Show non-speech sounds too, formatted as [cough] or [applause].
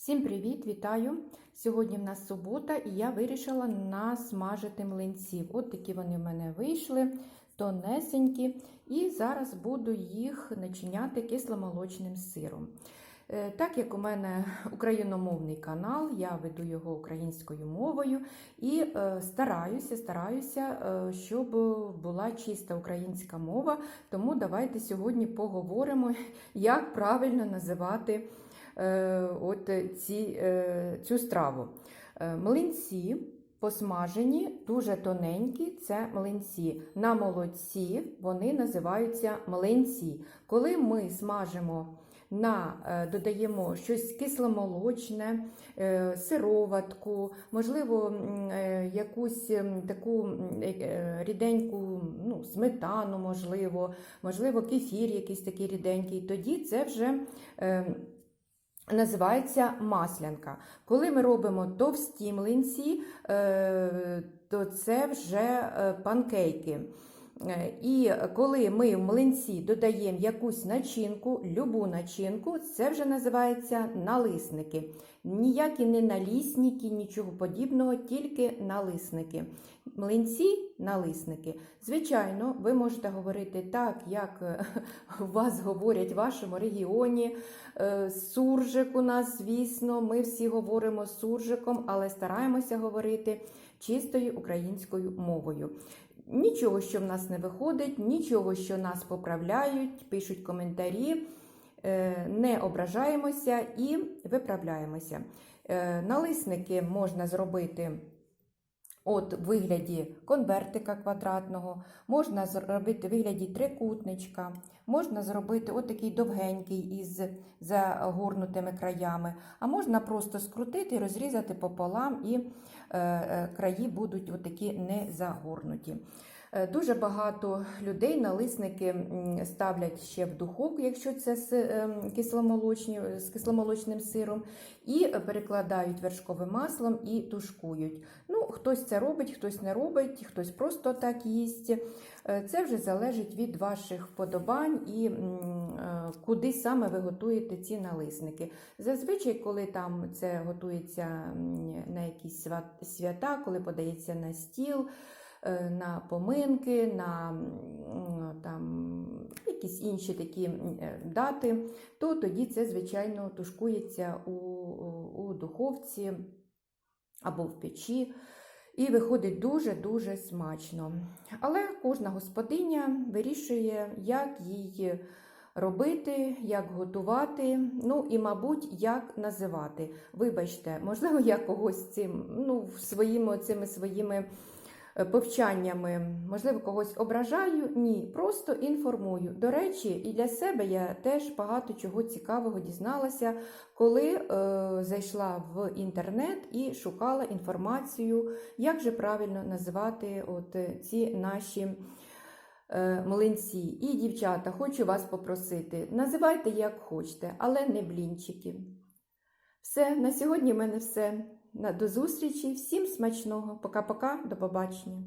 Всім привіт, вітаю! Сьогодні в нас субота і я вирішила насмажити млинців. От такі вони в мене вийшли, тонесенькі. І зараз буду їх начиняти кисломолочним сиром. Е, Так як у мене україномовний канал, я веду його українською мовою і е, стараюся, стараюся, е, щоб була чиста українська мова. Тому давайте сьогодні поговоримо, як правильно називати от ці, е, цю страву. Е, Млинці посмажені, дуже тоненькі, це млинці. На молоці вони називаються млинці. Коли ми смажимо на, е, додаємо щось кисломолочне, е, сироватку, можливо, е, якусь таку е, е, ріденьку ну, сметану, можливо, можливо, кефір якийсь такий ріденький, тоді це вже. Називається маслянка. Коли ми робимо товсті млинці, е, то це вже е, панкейки. Е, І коли ми в млинці додаємо якусь начинку, любу начинку, це вже називається налисники. Ніякі не налісники, нічого подібного, тільки налисники. Млинці налисники. Звичайно, ви можете говорити так, як е, [laughs] вас говорять в вашому регіоні. Е, Суржик у нас, звісно, ми всі говоримо суржиком, але стараємося говорити чистою українською мовою. Нічого, що в нас не виходить, нічого, що нас поправляють, пишуть коментарі, е, не ображаємося і виправляємося. Налисники можна зробити. От в вигляді конвертика квадратного, можна зробити в вигляді трикутничка, можна зробити отакий довгенький із загорнутими краями, а можна просто скрутити розрізати пополам, і е, е, краї будуть отакі не загорнуті. Е, Дуже багато людей налисники ставлять ще в духовку, якщо це з, ем, кисломолочні, з кисломолочним сиром, і перекладають вершковим маслом і тушкують. Ну, Хтось це робить, хтось не робить, хтось просто так їсть. Е, Це вже залежить від ваших вподобань і е, куди саме ви готуєте ці налисники. Зазвичай, коли там це готується на якісь свят- свята, коли подається на стіл е, на поминки, на там, якісь інші такі е, дати, то тоді це, звичайно, тушкується у, у духовці або в печі. І виходить дуже-дуже смачно. Але кожна господиня вирішує, як її робити, як готувати, ну і, мабуть, як називати. Вибачте, можливо, я когось цим, ну, своїми цими своїми е, повчаннями, можливо, когось ображаю. Ні, просто інформую. До речі, і для себе я теж багато чого цікавого дізналася, коли е, зайшла в інтернет і шукала інформацію, як же правильно називати от е, ці наші. е, Млинці і дівчата, хочу вас попросити. Називайте як хочете, але не блінчики. Все, на сьогодні в мене все. До зустрічі, всім смачного. Пока-пока, до побачення.